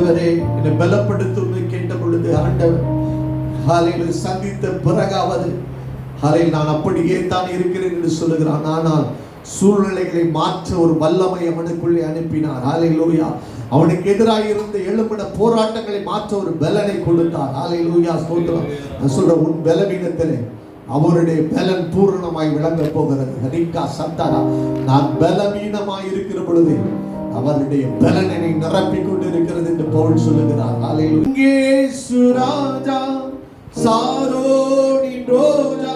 ஆண்டவரே என்னை பலப்படுத்தும் கேட்ட பொழுது ஆண்டவர் ஹாலையில் சந்தித்த பிறகாவது ஹாலையில் நான் அப்படியே தான் இருக்கிறேன் என்று சொல்லுகிறான். ஆனால் சூழ்நிலைகளை மாற்ற ஒரு வல்லமை அவனுக்குள்ளே அனுப்பினார். லூயா அவனுக்கு எதிராக இருந்த எழும்பின போராட்டங்களை மாற்ற ஒரு பலனை கொடுத்தார். ஹalleluya லூயா நான் சொல்ற உன் பலவீனத்திலே அவருடைய பலன் பூரணமாய் விளங்க போகிறது. ஹரிக்கா சந்தாரா நான் பலவீனமாய் இருக்கிற பொழுது அவருடைய பலனை நிரப்பிக் கொண்டிருக்கிறது என்று பவுல் சொல்லுகிறார். ஹalleluya இங்கே சுராஜா சாரோனின் ரோஜா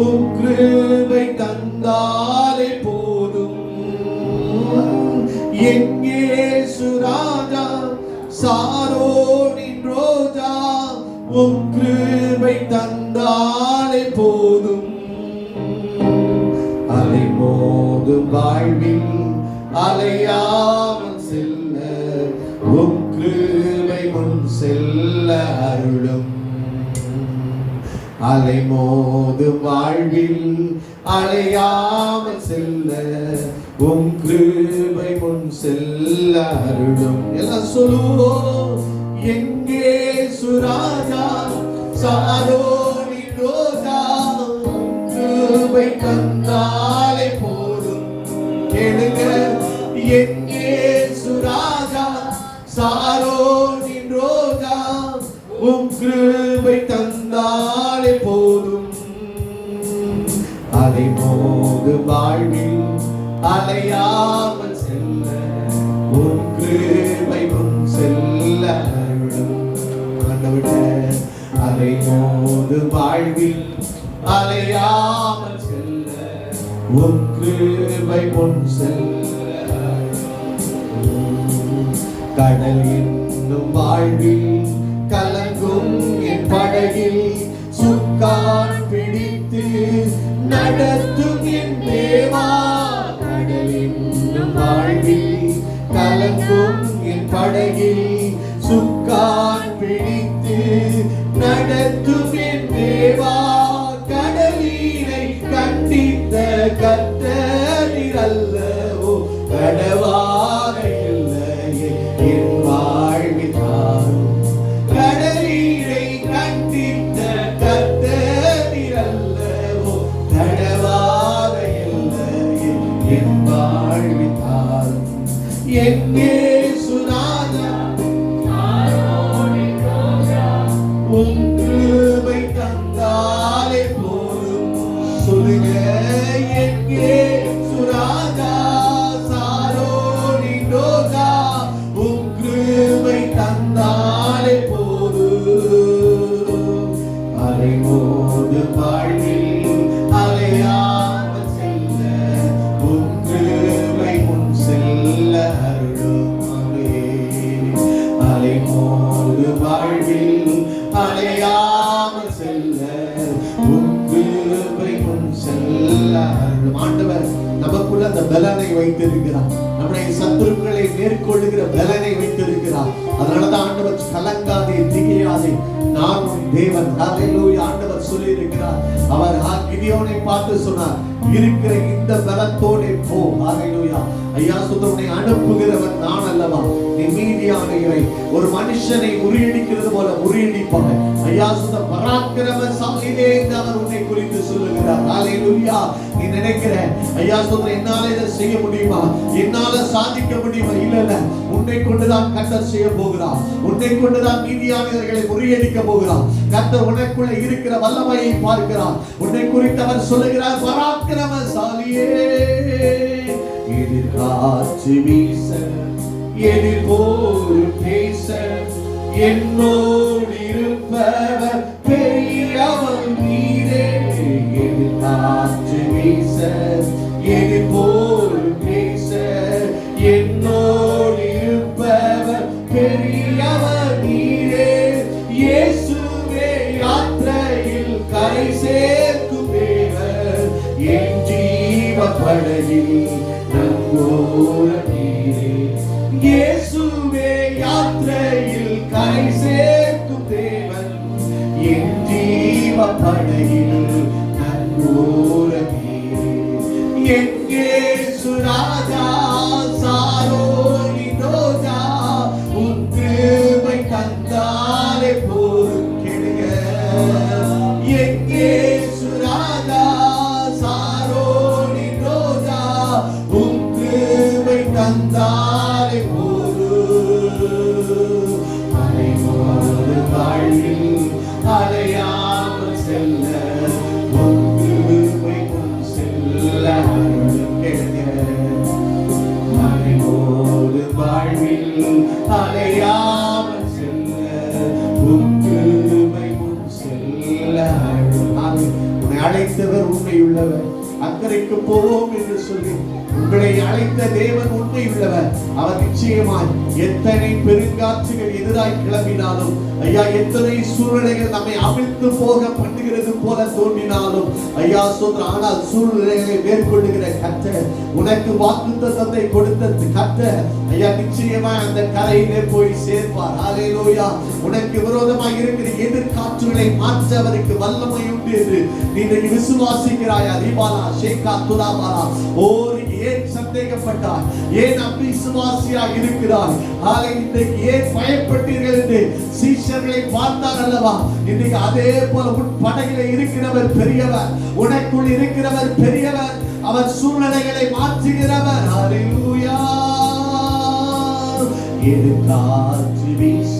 உன் கிருபை தந்தாலே போதும். எங்கே சுராஜா சாரோனின் ரோஜா உன் கிருபை தந்தாலே போதும். அலை மோதும் வாழ்வில் அலையாமல் செல்ல உக்கிருவை முன் செல்ல அருளும். அலைமோது வாழ்வில் அலையாமல் செல்ல உம் கிருபை முன் செல்ல அருளும். எல்லாம் சொல்லுவோம் எங்கே சுராஜா சாரோனி ரோஜா கிருபை தந்தாலே போதும். கேளுங்க எங்கே சுராஜா சாரோனின் ரோஜா உம் கிருபை தந்தாலே போதும். அதை போது வாழ்வில் அலையாமல் செல்ல உம் கிருபை உம் செல்ல அதை போது வாழ்வில் அலையாமல் செல்ல உம் கிருபை பொன் செல்ல கடல் என்னும் வாழ்வில் கலங்கும் என் படகில் சுக்கான் பிடித்து நடத்தும் என் தேவா. கடல் என்னும் வாழ்வில் கலங்கும் என் படகில் சுக்கான் பிடித்து நடத்தும் வாழ்வில் அலையாமல் செல்ல உன் கிருபை முன் செல்ல ஆண்டவர் நமக்குள்ள அந்த பலனை வைத்திருக்கிறார் நம்முடைய சத்துருக்களை மேற்கொள்ளுகிற பலனை வைத்திருக்கிறார் அதனாலதான் ஆண்டவர் கலங்காதே திகையாதே நான் தேவன் ஹalleluya ஆண்டவர் சொல்லி இருக்கிறார் அவர் ஆ- கிதியோனை பார்த்து சொன்னார் இருக்கிற இந்த பலத்தோடே போ. ஹalleluya. ஐயா சுத்தனை அனுப்புகிறவன் நான் அல்லவா? நீ மீதியானவரை ஒரு மனுஷனை முறியடிக்கிறது போல முறியடிப்பாங்க ஐயா சுத்த பராக்கிரமசாலிலே என்று அவர் உன்னை குறித்து சொல்லுகிறார். ஹalleluya. நீ நினைக்கிற ஐயா சுத்த என்னால இதை செய்ய முடியுமா? என்னால சாதிக்க முடியுமா? இல்ல இல்ல. உன்னை கொண்டுதான் கர்த்தர் செய்ய போகிறார். உன்னை கொண்டுதான் மீதியானவர்களை முறியடிக்க போகிறார். கத்தர் உனக்குள்ள இருக்கிற வல்லமையை பார்க்கிறார். உன்னை குறித்து அவர் சொல்லுகிறார் எதிர்காற்று வீச எதிர் போரு பேச என்னோடு இருப்பவர் பெரியவர் நீரே எதிர் எதிர்காற்று வீச எதிர் போரு பேச என்னோடு இருப்பவர் பெரியவர் நீரே இயேசுவே யாத்திரையில் கரை சேர்க்கும் தேவர் என் ஜீவ படகில் நங்கோர உன்னை அழைத்தவர் உண்மையுள்ளவர். அக்கறைக்கு போவோம் என்று சொல்லி உங்களை அழைத்த தேவன் உண்மையுள்ளவர். அவர் நிச்சயமாய் எத்தனை பெருங்காற்றுகள் எதிராய் கிளம்பினாலும் ஐயா எத்தனை சூழ்நிலைகள் நம்மை அவிழ்த்து போக பண்ணுகிறது போல தோன்றினாலும் ஐயா சொல்ற ஆனால் சூழ்நிலைகளை மேற்கொள்ளுகிற கத்த உனக்கு வாக்கு தந்தை கொடுத்த கத்த ஐயா நிச்சயமாய் அந்த கரையிலே போய் சேர்ப்பார். ஹalleluya. உனக்கு விரோதமாக இருக்கிற எதிர்காற்றுகளை மாற்ற அவருக்கு வல்லமை உண்டு என்று நீ இன்றைக்கு விசுவாசிக்கிறாயா? தீபாலா ஷேகா துலாபாலா. ஓ ஏன் சந்தேகப்பட்டார்? ஏன் அவிசுவாசியா இருக்கிறார்? ஆக இன்றைக்கு ஏன் பயப்பட்டீர்கள் என்று சீஷர்களை பார்த்தார் அல்லவா? இன்றைக்கு அதே போல உன் படகில இருக்கிறவர் பெரியவர் உனக்குள் இருக்கிறவர் பெரியவர் அவர் சூழ்நிலைகளை மாற்றுகிறவர். ஹalleluya எது காற்று வீச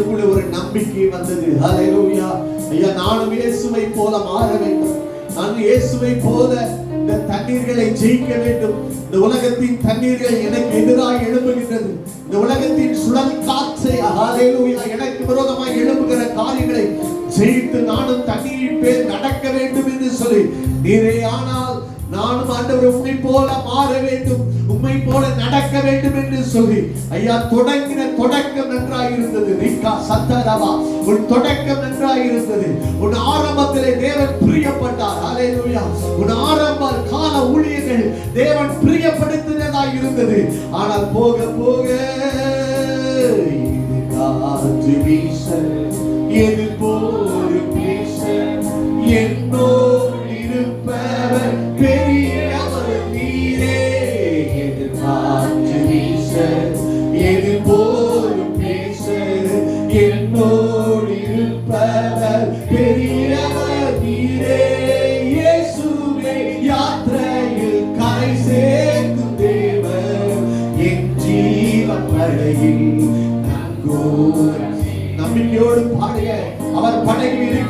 எனக்குள்ள ஒரு நம்பிக்கை வந்தது. ஹalleluya ஐயா நானும் இயேசுவை போல மாற வேண்டும். நான் இயேசுவை போல இந்த தண்ணீர்களை ஜெயிக்க வேண்டும். இந்த உலகத்தின் தண்ணீர்கள் எனக்கு எதிராக எழும்புகின்றது. இந்த உலகத்தின் சுழல் காற்றை ஹalleluya எனக்கு விரோதமாக எழும்புகிற காரியங்களை ஜெயித்து நானும் தண்ணீரின் பேர் நடக்க வேண்டும் என்று சொல்லி நீரே ஆனால் நானும் ஆண்டவர் உண்மை போல மாற வேண்டும் உண்மை போல நடக்க வேண்டும் என்று சொல்லி. ஐயா தொடங்கின தொடக்கம் நன்றாக இருந்தது ரிக்கா சத்தரவா உன் தொடக்கம் நன்றாக இருந்தது உன் ஆரம்பத்திலே தேவன் பிரியப்பட்டார். ஹalleluya. உன் ஆரம்ப கால ஊழியர்கள் தேவன் பிரியப்படுத்தினதாக இருந்தது ஆனால் போக போக காற்று வீச எது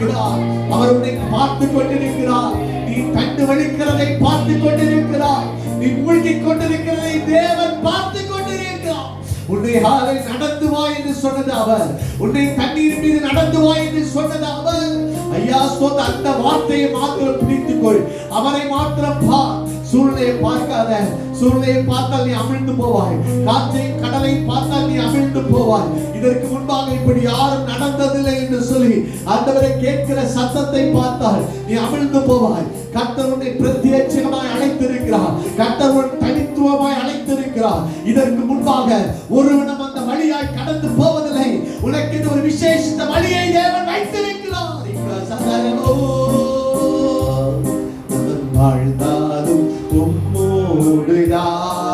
கொண்டிருக்கிறார் அவர் உன்னை பார்த்து கொண்டிருக்கிறார் நீ கண்டு வலிக்கிறதை பார்த்து கொண்டிருக்கிறார் நீ மூழ்கிக் கொண்டிருக்கிறதை தேவன் பார்த்து கொண்டிருக்கிறார் உன்னை நடந்து வா என்று சொன்னது அவர். உன்னை தண்ணீர் மீது நடந்து வா என்று சொன்னது அவர். ஐயா சொந்த அந்த வார்த்தையை மாத்திரம் பிடித்துக்கொள். அவரை மாத்திரம் பார். சூழ்நிலையை பார்க்காத. சூழ்நிலையை பார்த்தால் நீ அமிழ்ந்து போவாய். காற்றை கடலை பார்த்தால் நீ அமிழ்ந்து போவாய். இதற்கு முன்பாக இப்படி யாரும் நடந்ததில்லை என்று சொல்லி ஆண்டவரை கேட்கிற சத்தத்தை பார்த்தால் நீ அமிழ்ந்து போவாய். கர்த்தர் உன்னை பிரத்யேட்சமாய் அழைத்திருக்கிறார். கர்த்தவன் தனித்துவமாய் அழைத்திருக்கிறார். இதற்கு முன்பாக ஒருவனும் அந்த வழியாய் கடந்து போவதில்லை. உனக்கு இந்த ஒரு விசேஷித்த வழியை தேவன் வைத்திருக்கிறார். இங்க 부르다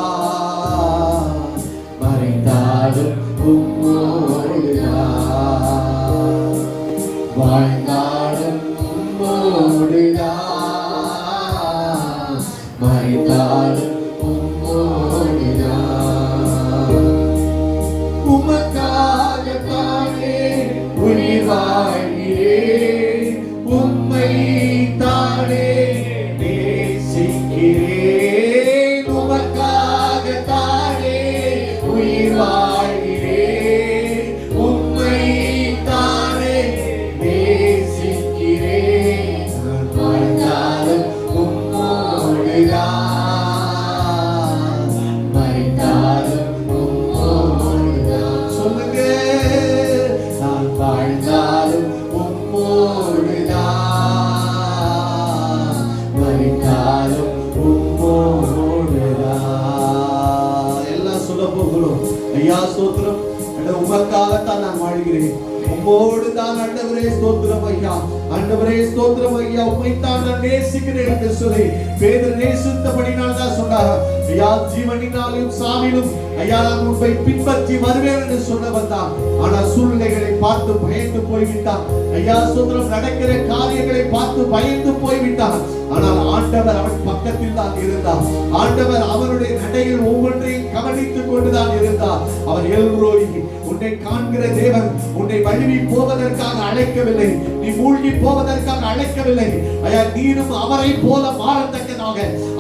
ஐயா ஸ்தோத்திரம். ஆண்டவர், உமக்காகத்தான் நான் வாழ்கிறேன். உங்களோடு தான் ஆண்டவரே ஸ்தோத்திரம் ஐயா. ஆண்டவரே ஸ்தோத்திரம் ஐயா. உம்மைத்தான் நான் நேசிக்கிறேன் என்று சொல்லி பேதர் நேசித்தபடினால் தான் சொன்னார் ஐயா ஜீவனினாலும் சாவிலும் ஐயா நான் உண்மை பின்பற்றி வருவேன் என்று சொல்ல வந்தான். ஆனா சூழ்நிலைகளை பார்த்து பயந்து போய்விட்டான். ஐயா சுந்தரம் நடக்கிற காரியங்களை பார்த்து பயந்து போய்விட்டான். ஆனால் ஆண்டவர் அவன் பக்கத்தில் தான் இருந்தார். ஆண்டவர் அவனுடைய நடையில் ஒவ்வொன்றையும் கவனித்துக் கொண்டுதான் இருந்தார். அவர் எல்ரோய் உன்னை காண்கிற தேவன் உன்னை வழுவி போவதற்காக அழைக்கவில்லை. நீ மூழ்கி போவதற்காக அழைக்கவில்லை. ஐயா நீரும் அவரை போல மாறத்தக்கதாக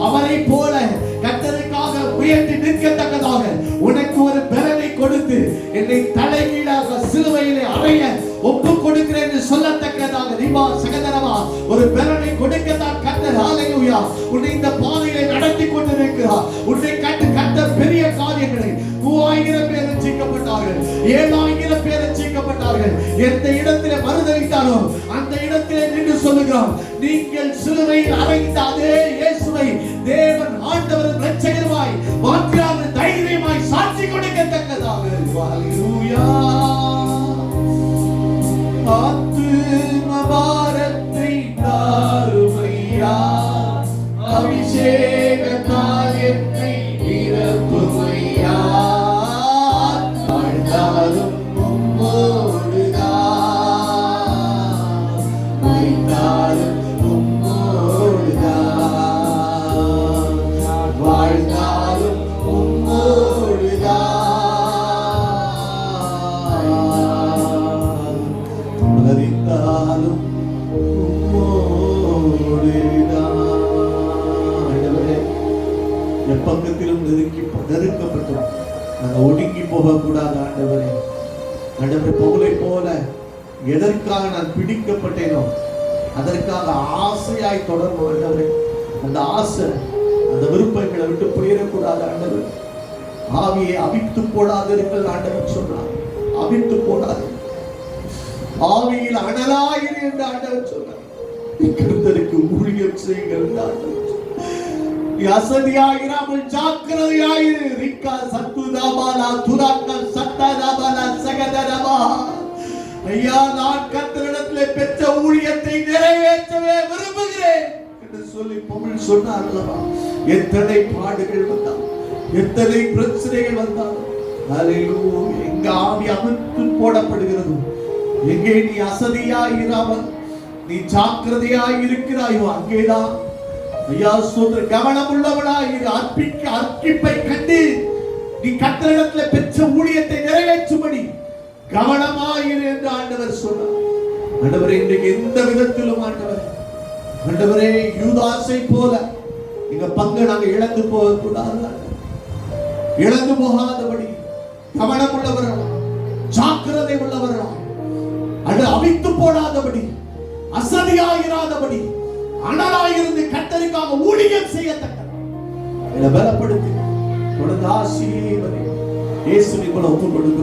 அவரை போல கத்தரை உயர்த்தி நிற்கத்தக்கதாக உனக்கு ஒரு பலனை கொடுத்து என்னை தலைகீழாக சிலுவையிலே அறைய ஒப்பு கொடுக்கிறேன் என்று சொல்லத்தக்கதாக ரிவா சகதரவா ஒரு பலனை கொடுக்கத்தான் கத்தர் ஆலையுயா உன்னை இந்த பாதையிலே நடத்தி கொண்டிருக்கிறார். உன்னை கண்டு கத்த பெரிய காரியங்களை மூவாயிரம் பேர் ரட்சிக்கப்பட்டார்கள் ஏழாயிரம் பேர் ரட்சிக்கப்பட்டார்கள் எந்த இடத்திலே மறுதளித்தாரோ அந்த இடத்திலே நின்று சொல்லுகிறோம் நீங்கள் சிலுவையில் அறைந்த அதே இயேசுவை தேவன் What? ஆசை அந்த விருப்பங்களை விட்டு போயிடக்கூடாது ஆண்டவர். ஆவியை அவித்து போடாது போடாதிருங்கள் ஆண்டவர் சொன்னார் அவித்து போடாது. ஆவியில் அனலாயிரு என்று ஆண்டவர் சொன்னார் கருத்தருக்கு ஊழியம் செய்யுங்கள் என்று ஆண்டவர் சொன்னார். நீ அசதியாயிராமல் ஜாக்கிரதையாயிரு. ரிக்கா சத்துதாபாலா துராக்கல் சத்ததாபாலா சகதரபா ஐயா நான் கத்திரிடத்திலே பெற்ற ஊழியத்தை நிறைவேற்றவே சொன்னார் அல்லவா? எத்தனை பாடுகள் வந்தால் எத்தனை பிரச்சனைகள் வந்தாலும் ஹalleluya. எங்க ஆவி அமிழ்த்து போடப்படுகிறது. எங்கே நீ அசதியாய் இராமல் நீ ஜாக்கிரதையாய் இருக்கிறாயோ அங்கேதான். ஐயா சொல்ற கவனம் உள்ளவனாய் இரு அர்ப்பிக்க அர்ப்பிப்பை கண்டு நீ கத்தரிடத்துல பெற்ற ஊழியத்தை நிறைவேற்றும்படி கவனமாயிரு என்று ஆண்டவர் சொன்னார். ஆண்டவர் இன்றைக்கு எந்த விதத்திலும் ஆண்டவர் ஆண்டவரே யூதாசை போல எங்க பங்கை நாங்க இழந்து போக கூடாது இழந்து போகாதபடி கவனம் உள்ளவர்களா? ஜாக்கிரதை உள்ளவர்களா? அது அவித்து போடாதபடி அசதியாகிறாதபடி அனலாயிருந்து கத்தரிக்காக ஊழியம் செய்யத்தக்க என்னை பலப்படுத்தி தொடர்ந்து ஆசீர்வதி இயேசுவை போல ஒப்பு கொடுக்கிறோம்